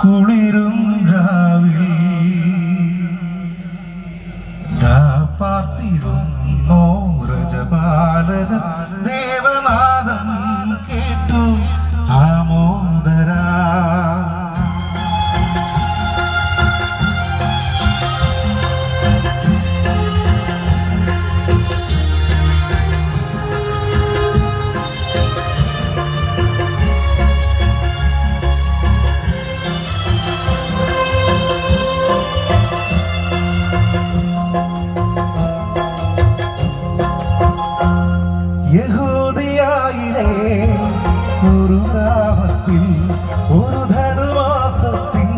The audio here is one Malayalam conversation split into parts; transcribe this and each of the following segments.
കുളിരും രാവിൽ പാർത്തിരുന്നോ രജപാലക ദേവനാദം യഹൂദിയായിലെ ഒരു ഗ്രാമത്തിൽ ഒരു ധനുമാസത്തിൽ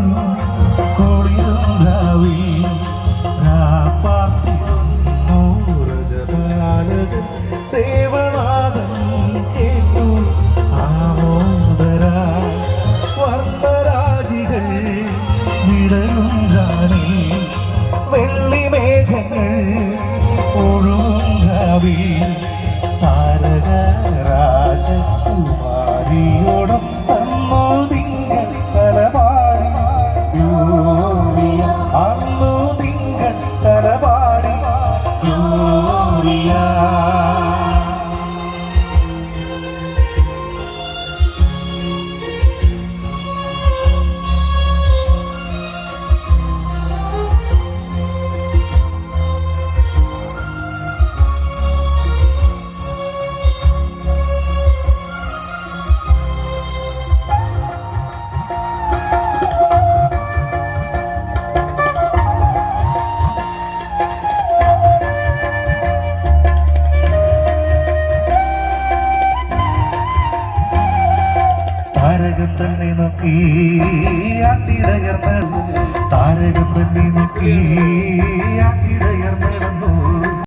രജപാലകൻ ദേവനാഥൻ കേട്ടു. ആമോദരാ വർണരാജികൾ വിടലും രാണി. വെള്ളിമേഘങ്ങൾ ഒഴുകും ไป താരകം തന്നെ നോക്കി ആട്ടിടയർന്നടന്നു താരകം തന്നെ നോക്കി ആട്ടിടയർന്നടന്നു